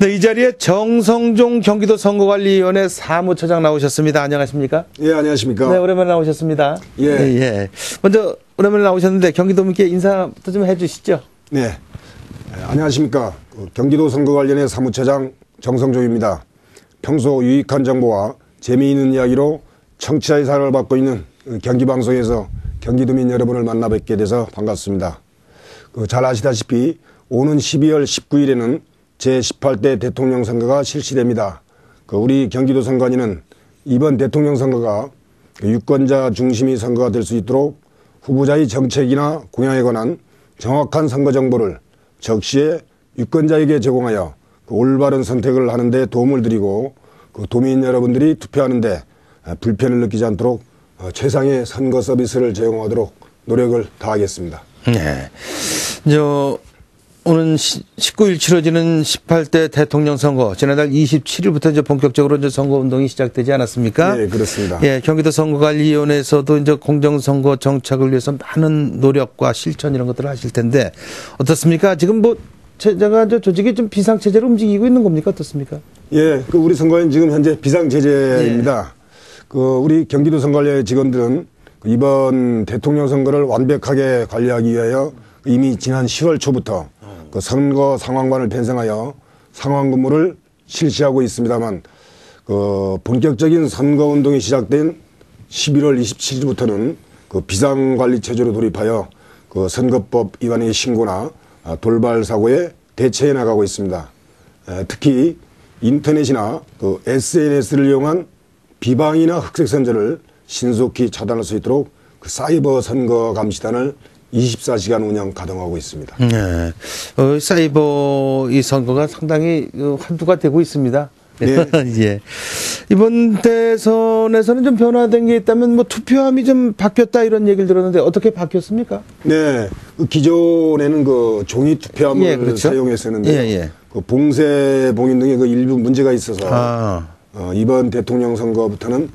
네, 이 자리에 정성종 경기도 선거관리위원회 사무처장 나오셨습니다. 안녕하십니까? 예, 안녕하십니까? 네, 오랜만에 나오셨습니다. 예. 예. 먼저 오랜만에 나오셨는데 경기도민께 인사부터 좀 해주시죠. 네. 예, 안녕하십니까? 그 경기도 선거관련회 사무처장 정성종입니다. 평소 유익한 정보와 재미있는 이야기로 청취자의 사랑을 받고 있는 그 경기방송에서 경기도민 여러분을 만나 뵙게 돼서 반갑습니다. 그잘 아시다시피 오는 12월 19일에는 제18대 대통령 선거가 실시됩니다. 그 우리 경기도 선관위는 이번 대통령 선거가 그 유권자 중심의 선거가 될 수 있도록 후보자의 정책이나 공약에 관한 정확한 선거 정보를 적시에 유권자에게 제공하여 그 올바른 선택을 하는데 도움을 드리고 그 도민 여러분들이 투표하는데 불편을 느끼지 않도록 어, 최상의 선거 서비스를 제공하도록 노력을 다하겠습니다. 네. 저, 오는 19일 치러지는 18대 대통령 선거, 지난달 27일부터 이제 본격적으로 이제 선거 운동이 시작되지 않았습니까? 네, 그렇습니다. 예, 경기도 선거관리위원회에서도 이제 공정 선거 정착을 위해서 많은 노력과 실천 이런 것들을 하실 텐데, 어떻습니까? 지금 뭐, 제가 저 조직이 좀 비상 체제로 움직이고 있는 겁니까? 어떻습니까? 예, 그 우리 선거는 지금 현재 비상 체제입니다. 그 우리 경기도 선거관리 직원들은 그 이번 대통령 선거를 완벽하게 관리하기 위하여 이미 지난 10월 초부터 그 선거 상황관을 편성하여 상황 근무를 실시하고 있습니다만 그 본격적인 선거 운동이 시작된 11월 27일부터는 그 비상관리 체제로 돌입하여 그 선거법 위반의 신고나 아, 돌발 사고에 대처해 나가고 있습니다. 에, 특히 인터넷이나 그 SNS를 이용한 비방이나 흑색 선전을 신속히 차단할 수 있도록 그 사이버 선거 감시단을 24시간 운영 가동하고 있습니다. 네. 어, 사이버 이 선거가 상당히 어, 환두가 되고 있습니다. 네. 예. 이번 대선에서는 좀 변화된 게 있다면 뭐 투표함이 좀 바뀌었다 이런 얘기를 들었는데 어떻게 바뀌었습니까? 네, 그 기존에는 그 종이 투표함을 예, 그렇죠. 사용했었는데요. 예, 예. 그 봉쇄 봉인 등의 그 일부 문제가 있어서 아. 어, 이번 대통령 선거부터는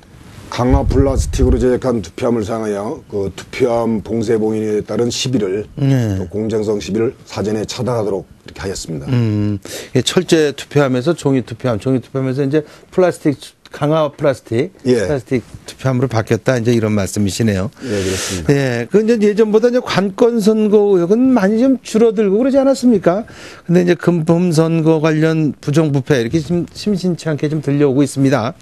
강화 플라스틱으로 제작한 투표함을 사용하여 그 투표함 봉쇄 봉인에 따른 시비를 네. 또 공정성 시비를 사전에 차단하도록 이렇게 하였습니다. 음, 예, 철제 투표함에서 종이 투표함, 종이 투표함에서 이제 플라스틱 투- 강화 플라스틱, 예. 플라스틱 투표함으로 바뀌었다 이제 이런 말씀이시네요. 예, 그렇습니다. 예, 그 이제 예전보다 이제 관건 선거 의혹은 많이 좀 줄어들고 그러지 않았습니까? 근데 이제 금품 선거 관련 부정부패 이렇게 좀 심심치 않게 좀 들려오고 있습니다.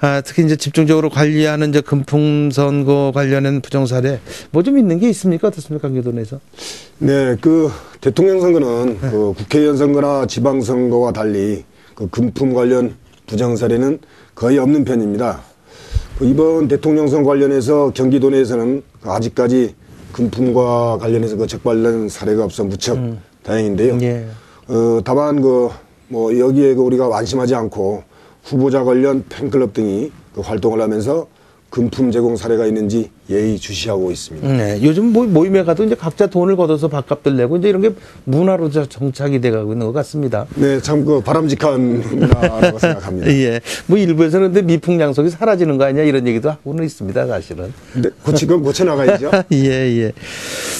아, 특히 이제 집중적으로 관리하는 이제 금품 선거 관련한 부정 사례 뭐 좀 있는 게 있습니까? 어떻습니까? 경기도 내에서? 네, 그 대통령 선거는 네. 그 국회의원 선거나 지방 선거와 달리 그 금품 관련 부정 사례는 거의 없는 편입니다. 그 이번 대통령 선거 관련해서 경기도 내에서는 그 아직까지 금품과 관련해서 그 적발된 사례가 없어 무척 다행인데요. 예. 어, 다만 그 뭐 여기에 그 우리가 안심하지 않고 후보자 관련 팬클럽 등이 그 활동을 하면서 금품 제공 사례가 있는지 예의 주시하고 있습니다. 네, 요즘 뭐 모임에 가도 이제 각자 돈을 걷어서 밥값들 내고 이제 이런 게 문화로 저 정착이 돼가고 있는 것 같습니다. 네, 참 그 바람직한 문화라고 생각합니다. 예, 뭐 일부에서는 근데 미풍양속이 사라지는 거 아니냐 이런 얘기도 하고는 있습니다, 사실은. 네, 고치건 고쳐 나가야죠. 예, 예.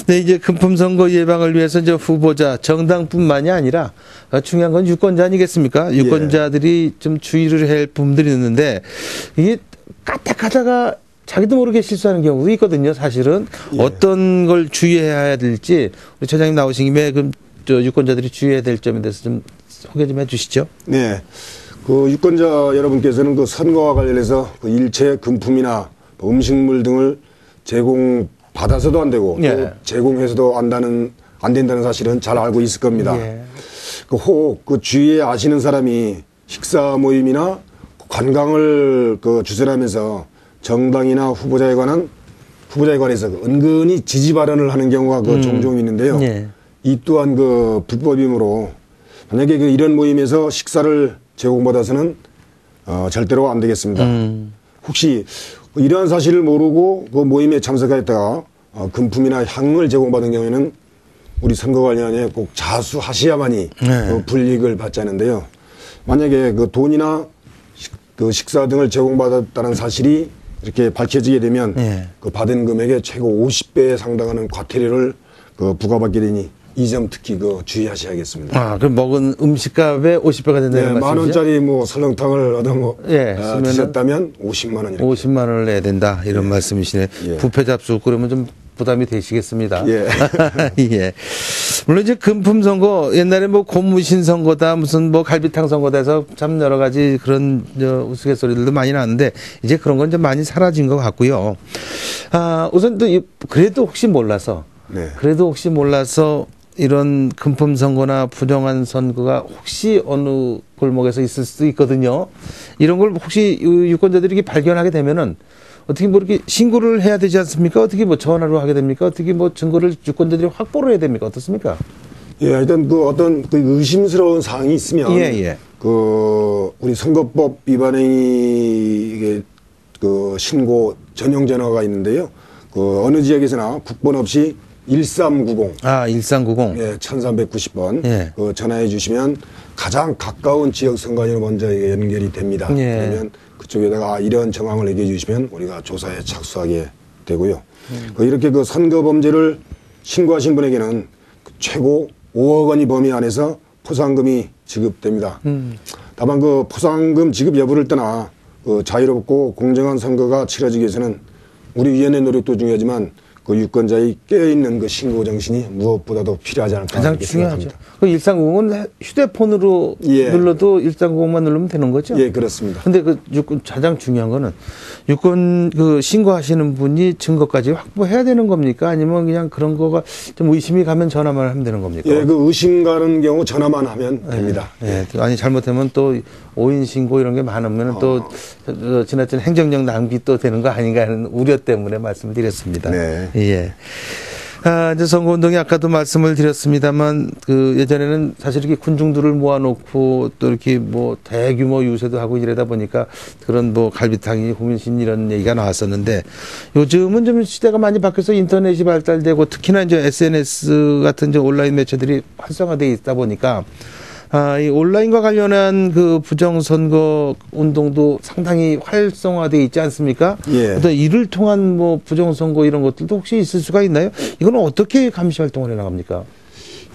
네, 이제 금품 선거 예방을 위해서 이제 후보자 정당뿐만이 아니라 어, 중요한 건 유권자 아니겠습니까? 유권자들이 좀 주의를 할 부분들이 있는데 이게 까딱하다가 자기도 모르게 실수하는 경우도 있거든요, 사실은. 예. 어떤 걸 주의해야 될지 우리 처장님 나오신 김에 그럼 저 유권자들이 주의해야 될 점에 대해서 좀 소개 좀 해 주시죠. 네, 그 유권자 여러분께서는 그 선거와 관련해서 그 일체 금품이나 뭐 음식물 등을 제공 받아서도 안 되고 예. 또 제공해서도 안다는 안 된다는 사실은 잘 알고 있을 겁니다. 예. 그혹그 주위에 아시는 사람이 식사 모임이나 관광을 그 주선하면서 정당이나 후보자에 관한 후보자에 관해서 그 은근히 지지 발언을 하는 경우가 그 종종 있는데요. 예. 이 또한 그 불법이므로 만약에 그 이런 모임에서 식사를 제공받아서는 어, 절대로 안 되겠습니다. 음. 혹시 이러한 사실을 모르고 그 모임에 참석했다가 어, 금품이나 향을 제공받은 경우에는 우리 선거관리원에 꼭 자수하셔야만이 네. 그 불이익을 받지 않는데요. 만약에 그 돈이나 식, 그 식사 등을 제공받았다는 사실이 이렇게 밝혀지게 되면 네. 그 받은 금액의 최고 50배에 상당하는 과태료를 그 부과받게 되니 이 점 특히 그 주의하셔야겠습니다. 아, 그럼 먹은 음식값에 50배가 된다는 네, 말씀이죠? 만 원짜리 뭐 설렁탕을 얻어 뭐 예, 아, 드셨다면 50만 원 이렇게. 50만 원을 내야 된다 이런 말씀이시네. 예. 부패 잡수 그러면 좀 부담이 되시겠습니다. 예. 예. 물론 이제 금품 선거 옛날에 뭐 고무신 선거다 무슨 뭐 갈비탕 선거다 해서 참 여러 가지 그런 저 우스갯소리들도 많이 나는데 이제 그런 건 좀 많이 사라진 것 같고요. 아, 우선 또 이- 그래도 혹시 몰라서 네. 그래도 혹시 몰라서 이런 금품 선거나 부정한 선거가 혹시 어느 골목에서 있을 수도 있거든요. 이런 걸 혹시 유- 유권자들이 발견하게 되면은 어떻게 뭐 이렇게 신고를 해야 되지 않습니까? 어떻게 뭐 전화로 하게 됩니까? 어떻게 뭐 증거를 유권자들이 확보를 해야 됩니까? 어떻습니까? 예, 하여튼 그 어떤 그 의심스러운 사항이 있으면 예, 예. 그 우리 선거법 위반행위 이게 그 신고 전용 전화가 있는데요. 그 어느 지역에서나 국번 없이 1390 아, 1390. 예, 1390번 예. 그 전화해 주시면 가장 가까운 지역 선관위로 먼저 연결이 됩니다. 예. 그러면 그쪽에다가 아, 이런 정황을 얘기해 주시면 우리가 조사에 착수하게 되고요. 음. 그 이렇게 그 선거 범죄를 신고하신 분에게는 그 최고 5억 원이 범위 안에서 포상금이 지급됩니다. 음. 다만 그 포상금 지급 여부를 떠나 그 자유롭고 공정한 선거가 치러지기 위해서는 우리 위원회 노력도 중요하지만 그 유권자의 깨어있는 그 신고 정신이 무엇보다도 필요하지 않을까 가장 중요하죠. 생각합니다. 그 1390은 휴대폰으로 예. 눌러도 1390만 누르면 되는 거죠? 예, 그렇습니다. 근데 그 유권 가장 중요한 거는 유권 그 신고하시는 분이 증거까지 확보해야 되는 겁니까? 아니면 그냥 그런 거가 좀 의심이 가면 전화만 하면 되는 겁니까? 예, 그 의심 가는 경우 전화만 하면 됩니다. 예, 아니 잘못하면 또 오인 신고 이런 게 많으면 또 저- 저 지나친 행정력 낭비 또 되는 거 아닌가 하는 우려 때문에 말씀을 드렸습니다. 네. 예. 아, 이제 선거운동이 아까도 말씀을 드렸습니다만 그 예전에는 사실 이렇게 군중들을 모아놓고 또 이렇게 뭐 대규모 유세도 하고 이러다 보니까 그런 뭐 갈비탕이 고민신 이런 얘기가 나왔었는데 요즘은 좀 시대가 많이 바뀌어서 인터넷이 발달되고 특히나 이제 SNS 같은 이제 온라인 매체들이 활성화돼 있다 보니까 아, 이 온라인과 관련한 그 부정선거 운동도 상당히 활성화돼 있지 않습니까? 예. 어떤 이를 통한 뭐 부정선거 이런 것들도 혹시 있을 수가 있나요? 이거는 어떻게 감시 활동을 해 나갑니까?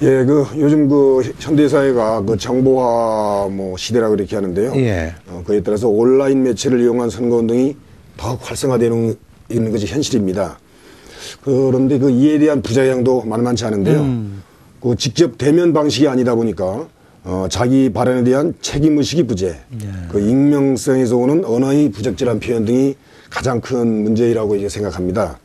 예, 그 요즘 그 현대 사회가 그 정보화 뭐 시대라고 이렇게 하는데요. 예. 어, 그에 따라서 온라인 매체를 이용한 선거 운동이 더욱 활성화되는 있는 것이 현실입니다. 그런데 그 이에 대한 부작용도 만만치 않은데요. 음. 그 직접 대면 방식이 아니다 보니까 어, 자기 발언에 대한 책임 의식이 부재, 예. 그 익명성에서 오는 언어의 부적절한 표현 등이 가장 큰 문제라고 이제 생각합니다.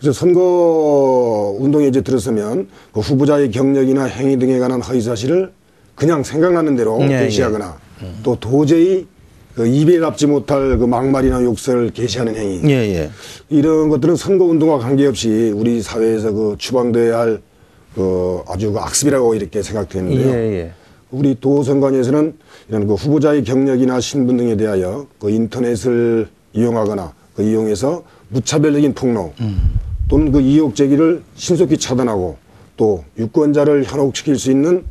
그래서 선거 운동에 이제 들어서면 그 후보자의 경력이나 행위 등에 관한 허위 사실을 그냥 생각나는 대로 예, 게시하거나 또 도저히 그 입에 담지 못할 그 막말이나 욕설을 게시하는 행위 예, 예. 이런 것들은 선거 운동과 관계없이 우리 사회에서 그 추방돼야 할그 아주 그 악습이라고 이렇게 생각되는데요. 우리 도선관위에서는 이런 그 후보자의 경력이나 신분 등에 대하여 그 인터넷을 이용하거나 그 이용해서 무차별적인 폭로 또는 그 의혹 제기를 신속히 차단하고 또 유권자를 현혹시킬 수 있는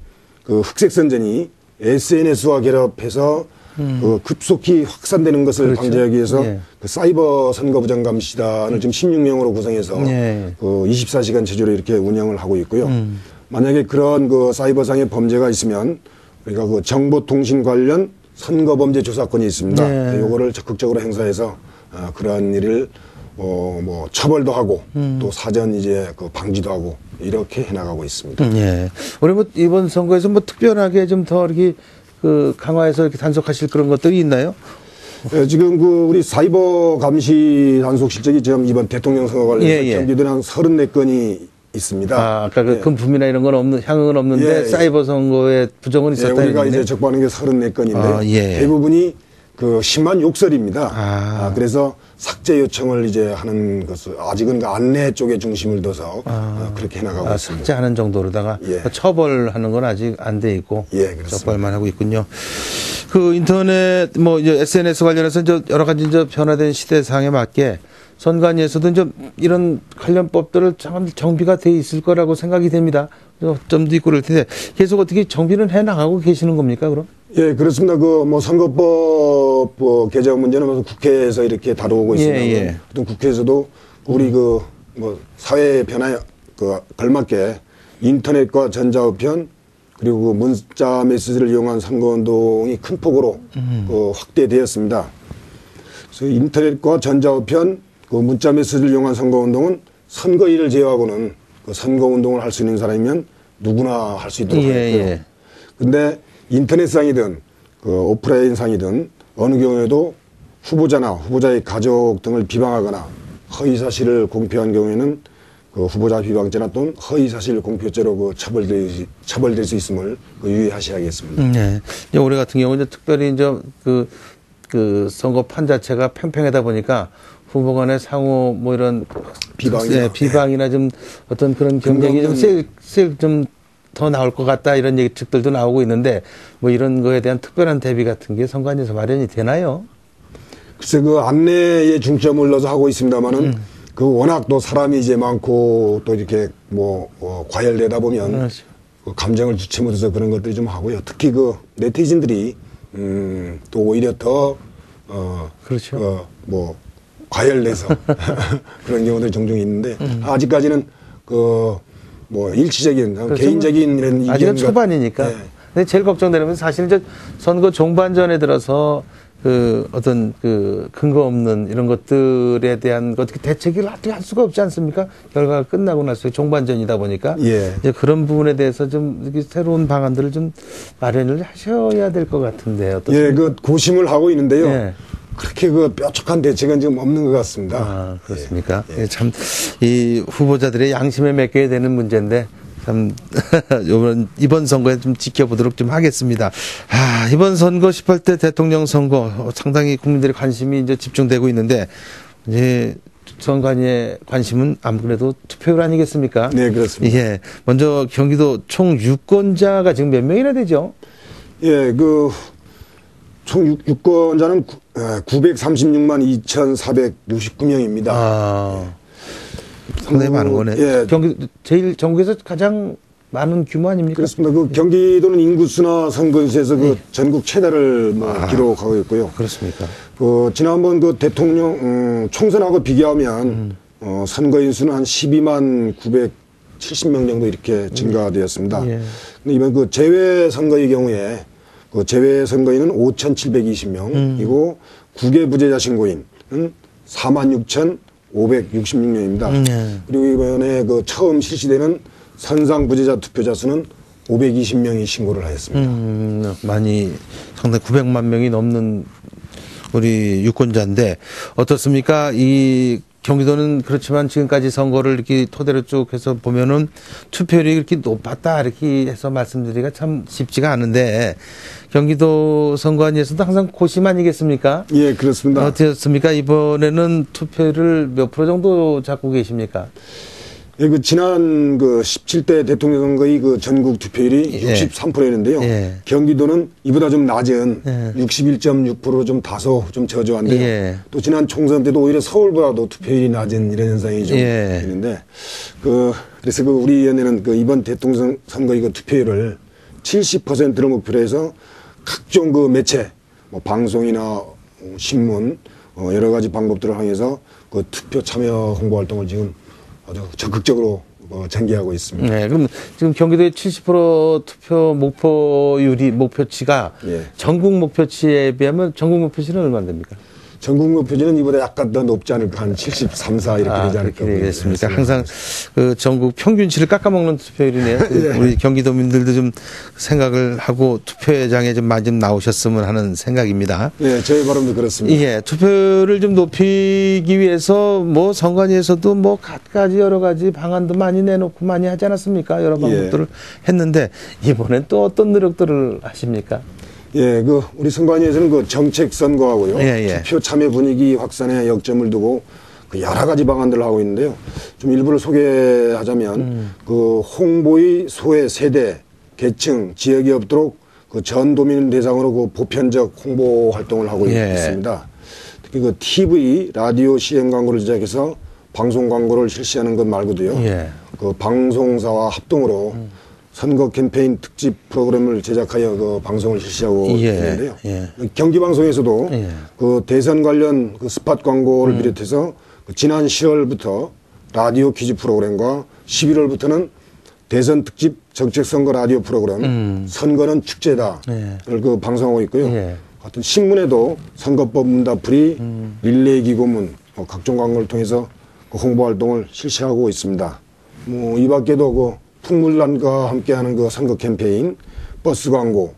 그 흑색 선전이 SNS와 결합해서 그 급속히 확산되는 것을 음. 그렇죠. 방지하기 위해서 예. 그 사이버 선거부 장 감 시단을 지금 16명으로 구성해서 예. 그 24시간 체제로 이렇게 운영을 하고 있고요. 음. 만약에 그런 그 사이버상의 범죄가 있으면 우리가 그 정보통신 관련 선거범죄 조사권이 있습니다. 네. 요거를 적극적으로 행사해서 어, 그러한 일을 어, 뭐 처벌도 하고 음. 또 사전 이제 그 방지도 하고 이렇게 해나가고 있습니다. 예. 우리 뭐 이번 선거에서 뭐 특별하게 좀 더 이렇게 그 강화해서 이렇게 단속하실 그런 것들이 있나요? 예, 지금 그 우리 사이버 감시 단속 실적이 지금 이번 대통령 선거 관련해서 예, 예. 경기도에 한 34건이 있습니다. 아, 아까 그 예. 금품이나 이런 건 없는 향응은 없는데 예, 예. 사이버 선거에 부정은 예, 있었다 우리가 이거네. 이제 적발하는 게 34건인데 아, 예. 대부분이 그 심한 욕설입니다. 아. 아, 그래서 삭제 요청을 이제 하는 것을 아직은 그 안내 쪽에 중심을 둬서 어, 그렇게 해나가고 아, 있습니다. 삭제하는 정도로다가 예. 처벌하는 건 아직 안 돼 있고 예. 적발만 하고 있군요. 그 인터넷 뭐 이제 SNS 관련해서 이제 여러 가지 이제 변화된 시대상에 맞게 선관위에서도 이제 이런 관련법들을 참 정비가 돼 있을 거라고 생각이 됩니다. 점도 있고 그럴 텐데 계속 어떻게 정비는 해 나가고 계시는 겁니까 그럼? 예, 그렇습니다. 그 뭐 선거법 뭐 개정 문제는 무슨 국회에서 이렇게 다루고 예, 있습니다. 예. 음. 또 국회에서도 우리 그 뭐 사회 변화에 그 걸맞게 인터넷과 전자우편 그리고 그 문자 메시지를 이용한 선거운동이 큰 폭으로 그 확대되었습니다. 그래서 인터넷과 전자우편 그 문자 메시지를 이용한 선거운동은 선거일을 제외하고는 그 선거운동을 할 수 있는 사람이면 누구나 할 수 있도록 예, 하였고요. 예. 근데 인터넷상이든 그 오프라인상이든 어느 경우에도 후보자나 후보자의 가족 등을 비방하거나 허위 사실을 공표한 경우에는 그 후보자 비방죄나 또는 허위 사실 공표죄로 그 처벌될, 처벌될 수 있음을 그 유의하셔야겠습니다. 음, 네. 이제 올해 같은 경우 이제 특별히 이제 그, 그 선거판 자체가 팽팽하다 보니까 후보 간의 상호 뭐 이런 비방이나. 예, 비방이나 좀 어떤 그런 경쟁이 좀셀좀 더 나올 것 같다 이런 얘기들도 나오고 있는데 뭐 이런 거에 대한 특별한 대비 같은 게 선관위에서 마련이 되나요? 글쎄 그 안내에 중점을 넣어서 하고 있습니다만은 그 워낙 또 사람이 이제 많고 또 이렇게 뭐 어, 과열되다 보면 그렇죠. 그 감정을 주체 못해서 그런 것들이 좀 하고요. 특히 그 네티즌들이 음, 또 오히려 더 어, 그렇죠. 어, 뭐 과열돼서 그런 경우들이 종종 있는데 아직까지는 그 뭐 일치적인 그렇죠. 개인적인 이런 아직은 의견과 초반이니까. 네. 근데 제일 걱정되는 건 사실 이제 선거 종반전에 들어서 그 어떤 그 근거 없는 이런 것들에 대한 것 어떻게 대책을 어떻게 할 수가 없지 않습니까? 결과가 끝나고 나서 종반전이다 보니까 예. 이제 그런 부분에 대해서 좀 새로운 방안들을 좀 마련을 하셔야 될 것 같은데 어떻습니까? 예, 그 고심을 하고 있는데요. 예. 그렇게 그 뾰족한 대책은 지금 없는 것 같습니다. 아, 그렇습니까? 예, 참, 이 후보자들의 양심에 맡겨야 되는 문제인데, 참, 이번, 이번 선거에 좀 지켜보도록 좀 하겠습니다. 아, 이번 선거 18대 대통령 선거 어, 상당히 국민들의 관심이 이제 집중되고 있는데, 이제 선관위의 관심은 아무래도 투표율 아니겠습니까? 네, 그렇습니다. 예. 먼저 경기도 총 유권자가 지금 몇 명이나 되죠? 예, 그, 총 유- 유권자는 구- 에, 936만 2,469명입니다. 아. 상당히 그, 많은 거네. 예. 경기, 제일 전국에서 가장 많은 규모 아닙니까? 그렇습니다. 그 경기도는 인구수나 선거인수에서 네. 그 전국 최다를 뭐 아. 기록하고 있고요. 그렇습니까? 그 지난번 그 대통령 음, 총선하고 비교하면 음. 어, 선거인 수는 한 12만 970명 정도 이렇게 증가되었습니다. 예. 근데 이번 그 재외 선거의 경우에 그 재외 선거인은 5,720명이고 국외 부재자 신고인은 46,566명입니다. 음, 예. 그리고 이번에 그 처음 실시되는 선상 부재자 투표자 수는 520명이 신고를 하였습니다. 음, 많이 상당히 900만 명이 넘는 우리 유권자인데 어떻습니까? 이 경기도는 그렇지만 지금까지 선거를 이렇게 토대로 쭉 해서 보면은 투표율이 이렇게 높았다 이렇게 해서 말씀드리기가 참 쉽지가 않은데 경기도 선거안에서도 항상 고심 아니겠습니까? 예, 그렇습니다. 어떻습니까? 이번에는 투표율을 몇 프로 정도 잡고 계십니까? 예, 그 지난 그 17대 대통령 선거의 그 전국 투표율이 예. 63%였는데요. 예. 경기도는 이보다 좀 낮은 예. 61.6%좀 다소 좀 저조한데요. 예. 또 지난 총선 때도 오히려 서울보다도 투표율이 낮은 이런 현상이 좀 예. 있는데 그 그래서 그 우리 위원회는 그 이번 대통령 선거의 그 투표율을 70%를 목표로 해서 각종 그 매체 뭐 방송이나 어, 신문 어, 여러 가지 방법들을 향해서 그 투표 참여 홍보 활동을 지금 아주 적극적으로 어, 전개하고 있습니다. 네, 그럼 지금 경기도의 70% 투표 목표율이 목표치가 예. 전국 목표치에 비하면 전국 목표치는 얼마나 됩니까? 전국 목표지는 이보다 약간 더 높지 않을까 한 73, 4 이렇게 되지 않을까 되겠습니까? 보입니다. 항상 그 전국 평균치를 깎아먹는 투표율이네요. 그 예. 우리 경기도민들도 좀 생각을 하고 투표장에 좀 많이 좀 나오셨으면 하는 생각입니다. 네, 저희 바람도 그렇습니다. 예, 투표를 좀 높이기 위해서 뭐 선관위에서도 뭐 갖가지 여러 가지 방안도 많이 내놓고 많이 하지 않았습니까? 여러 방법들을 했는데 이번엔 또 어떤 노력들을 하십니까? 예, 그 우리 선관위에서는 그 정책 선거하고요. 예, 예. 투표 참여 분위기 확산에 역점을 두고 그 여러 가지 방안들을 하고 있는데요. 좀 일부를 소개하자면 음. 그 홍보의 소외 세대, 계층, 지역이 없도록 그 전 도민 대상으로 그 보편적 홍보 활동을 하고 예. 있습니다. 특히 그 TV, 라디오 시행 광고를 제작해서 방송 광고를 실시하는 것 말고도요. 예. 그 방송사와 합동으로 선거 캠페인 특집 프로그램을 제작하여 그 방송을 실시하고 예, 있는데요. 예. 경기 방송에서도 예. 음. 그 대선 관련 그 스팟 광고를 비롯해서 그 지난 10월부터 라디오 퀴즈 프로그램과 11월부터는 대선 특집 정책 선거 라디오 프로그램 선거는 축제다를 예. 그 방송하고 있고요. 예. 하여튼 신문에도 선거법 문답풀이 릴레이 기고문 뭐 각종 광고를 통해서 그 홍보 활동을 실시하고 있습니다. 뭐 이 밖에도 그 풍물란과 함께하는 그 선거 캠페인, 버스 광고,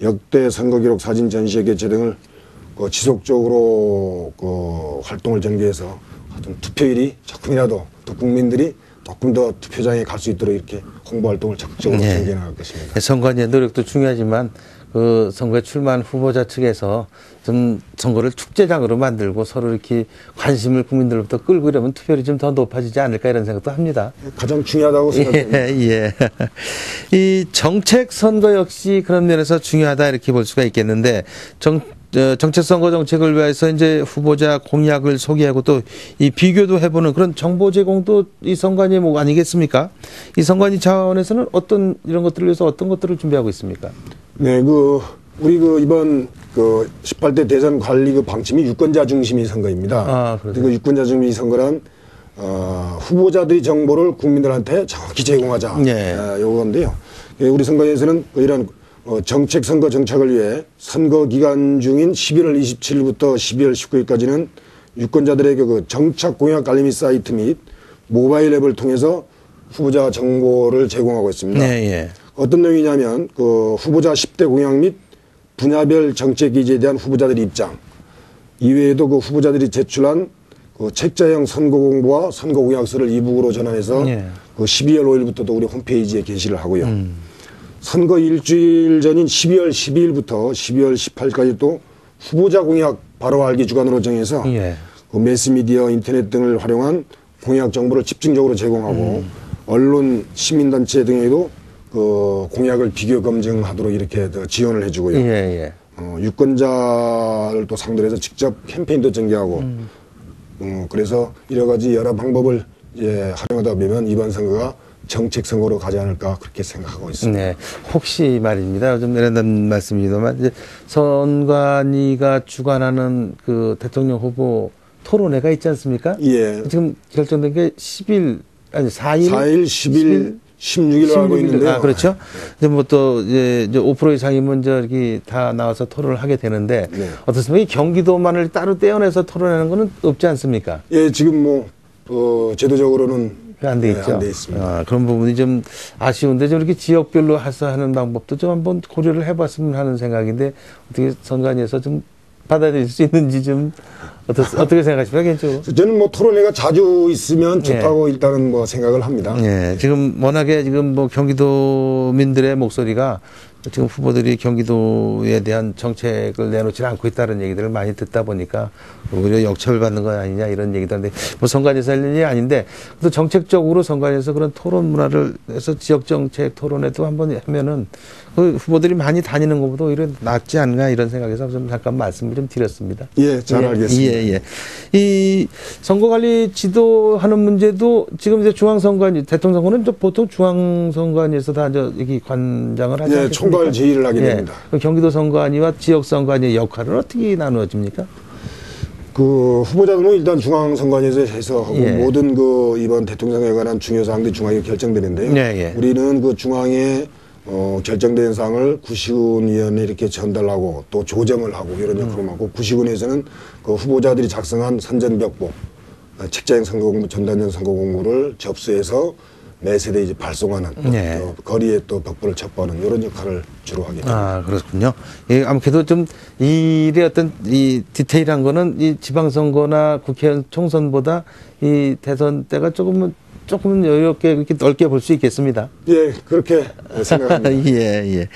역대 선거 기록 사진 전시회 개최 등을 그 지속적으로 그 활동을 전개해서 하여튼 투표율이 조금이라도 또 국민들이 조금 더 투표장에 갈 수 있도록 이렇게 홍보 활동을 적극적으로 네. 전개해 나갈 것입니다. 예, 선관위의 노력도 중요하지만 그 선거에 출마한 후보자 측에서 좀 선거를 축제장으로 만들고 서로 이렇게 관심을 국민들로부터 끌고 이러면 투표율이 좀 더 높아지지 않을까 이런 생각도 합니다. 가장 중요하다고 생각합니다. 예, 예. 이 정책 선거 역시 그런 면에서 중요하다 이렇게 볼 수가 있겠는데 정 어, 정책 선거 정책을 위해서 이제 후보자 공약을 소개하고 또 이 비교도 해보는 그런 정보 제공도 이 선관위 뭐 아니겠습니까? 이 선관위 차원에서는 어떤 이런 것들을 위해서 어떤 것들을 준비하고 있습니까? 네, 그 우리 그 이번 그 18대 대선 관리 그 방침이 유권자 중심의 선거입니다. 아, 그러세요? 그 유권자 중심의 선거란 어, 후보자들이 정보를 국민들한테 정확히 제공하자. 네. 아, 요건데요. 예, 우리 선거에서는 그 이런 어, 정책 선거 정착을 위해 선거 기간 중인 11월 27일부터 12월 19일까지는 유권자들에게 그 정착 공약 알림이 사이트 및 모바일 앱을 통해서 후보자 정보를 제공하고 있습니다. 네, 예. 어떤 내용이냐면 그 후보자 10대 공약 및 분야별 정책 기지에 대한 후보자들의 입장 이외에도 그 후보자들이 제출한 그 책자형 선거 공보와 선거 공약서를 이북으로 전환해서 예. 그 12월 5일부터도 우리 홈페이지에 게시를 하고요. 선거 일주일 전인 12월 12일부터 12월 18일까지 또 후보자 공약 바로 알기 주간으로 정해서 예. 그 매스미디어 인터넷 등을 활용한 공약 정보를 집중적으로 제공하고 언론 시민단체 등에도 그 공약을 비교 검증하도록 이렇게 더 지원을 해주고요. 예, 예. 어, 유권자를 또 상대로 해서 직접 캠페인도 전개하고 어, 그래서 여러 가지 여러 방법을 예, 활용하다 보면 이번 선거가 정책 선거로 가지 않을까 그렇게 생각하고 있습니다. 네. 혹시 말입니다. 좀 내려놓는 말씀입니다만, 이제 선관위가 주관하는 그 대통령 후보 토론회가 있지 않습니까? 예. 지금 결정된 게 10일, 아니 4일. 4일, 10일, 16일로 알고 16일. 있는데요. 아, 그렇죠. 이제 뭐 또, 이제, 이제 5% 이상이 먼저 이렇게 다 나와서 토론을 하게 되는데, 네. 어떻습니까? 이 경기도만을 따로 떼어내서 토론하는 거는 없지 않습니까? 예, 지금 뭐 어, 제도적으로는 안돼 네, 있죠. 안 돼 있습니다. 아, 그런 부분이 좀 아쉬운데 좀 이렇게 지역별로 해서 하는 방법도 좀 한번 고려를 해봤으면 하는 생각인데 어떻게 선관위에서 좀 받아들일 수 있는지 좀 어떻, 어떻게 생각하십니까 개인적으로? 저는 뭐 토론회가 자주 있으면 예. 좋다고 일단은 뭐 생각을 합니다. 예, 지금 워낙에 지금 뭐 경기도민들의 목소리가 지금 후보들이 경기도에 대한 정책을 내놓지 않고 있다는 얘기들을 많이 듣다 보니까 오히려 역차별받는 건 아니냐 이런 얘기도 하는데 뭐 선관위에서 할 일이 아닌데 또 정책적으로 선관위에서 그런 토론 문화를 해서 지역 정책 토론회도 한번 하면은 그 후보들이 많이 다니는 것보다 오히려 낫지 않나 이런 생각에서 좀 잠깐 말씀을 좀 드렸습니다. 예, 잘 알겠습니다. 예, 예. 이 선거관리 지도하는 문제도 지금 이제 중앙선관위, 대통령 선거는 좀 보통 중앙선관위에서 다 이제 여기 관장을 하지 예? 총괄 제의를 하게 예. 됩니다. 그럼 경기도 선관위와 지역 선관위의 역할은 어떻게 나누어집니까? 그 후보자들은 일단 중앙선관위에서 해서 하고 예. 모든 그 이번 대통령 선거에 관한 중요 사항들이 중앙에 결정되는데요. 예, 예. 우리는 그 중앙에 어, 결정된 사항을 구시군 위원회 이렇게 전달하고 또 조정을 하고 이런 음. 역할을 하고 구시군에서는 그 후보자들이 작성한 선전벽보, 어, 책자형 선거공부, 전단전 선거공부를 접수해서 매 세대 이제 발송하는 또, 예. 또 거리에 또 벽보를 첩보하는 이런 역할을 주로 하게 됩니다. 아, 그렇군요. 예, 아무래도 좀 일의 어떤 이 디테일한 거는 이 지방선거나 국회의원 총선보다 이 대선 때가 조금은 조금은 여유롭게 이렇게 넓게 볼 수 있겠습니다. 예, 그렇게 생각합니다. 예, 예.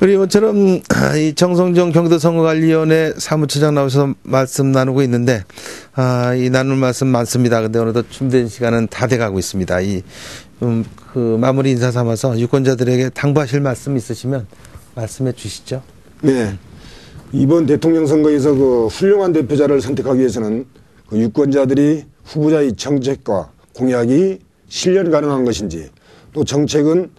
우리 모처럼 이 정성정 경기도 선거관리위원회 사무처장 나오셔서 말씀 나누고 있는데, 아, 이 나눌 말씀 많습니다. 근데 어느덧 준비된 시간은 다 돼가고 있습니다. 이, 음, 그 마무리 인사 삼아서 유권자들에게 당부하실 말씀 있으시면 말씀해 주시죠. 네. 이번 대통령 선거에서 그 훌륭한 대표자를 선택하기 위해서는 그 유권자들이 후보자의 정책과 공약이 실현 가능한 것인지 또 정책은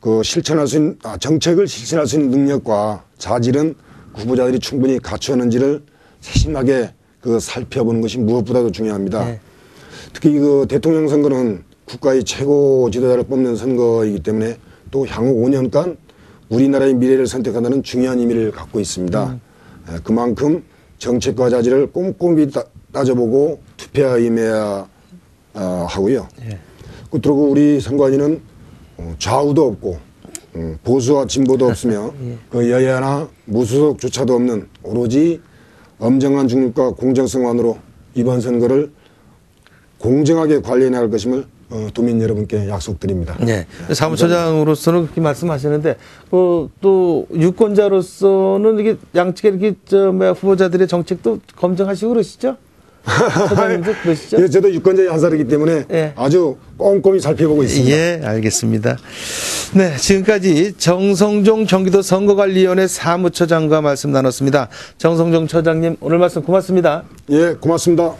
그 실천할 수 있는, 아, 정책을 실천할 수 있는 능력과 자질은 그 후보자들이 충분히 갖추었는지를 세심하게 그 살펴보는 것이 무엇보다도 중요합니다. 네. 특히 그 대통령 선거는 국가의 최고 지도자를 뽑는 선거이기 때문에 또 향후 5년간 우리나라의 미래를 선택한다는 중요한 의미를 갖고 있습니다. 에, 그만큼 정책과 자질을 꼼꼼히 따, 따져보고 투표에 임해야 어, 하고요. 그리고 우리 선관위는 어, 좌우도 없고 음, 보수와 진보도 없으며 그 여야나 무소속조차도 없는 오로지 엄정한 중립과 공정성만으로 이번 선거를 공정하게 관리해 나갈 것임을 어, 도민 여러분께 약속드립니다. 네. 사무처장으로서는 그렇게 말씀하시는데, 어, 또 유권자로서는 이게 양측의 이렇게 저 후보자들의 정책도 검증하시고 그러시죠? 그러시죠? 예, 저도 유권자의 한 살이기 때문에 예. 아주 꼼꼼히 살펴보고 있습니다. 예, 알겠습니다. 네, 지금까지 정성종 경기도 선거관리위원회 사무처장과 말씀 나눴습니다. 정성종 처장님, 오늘 말씀 고맙습니다. 예, 고맙습니다.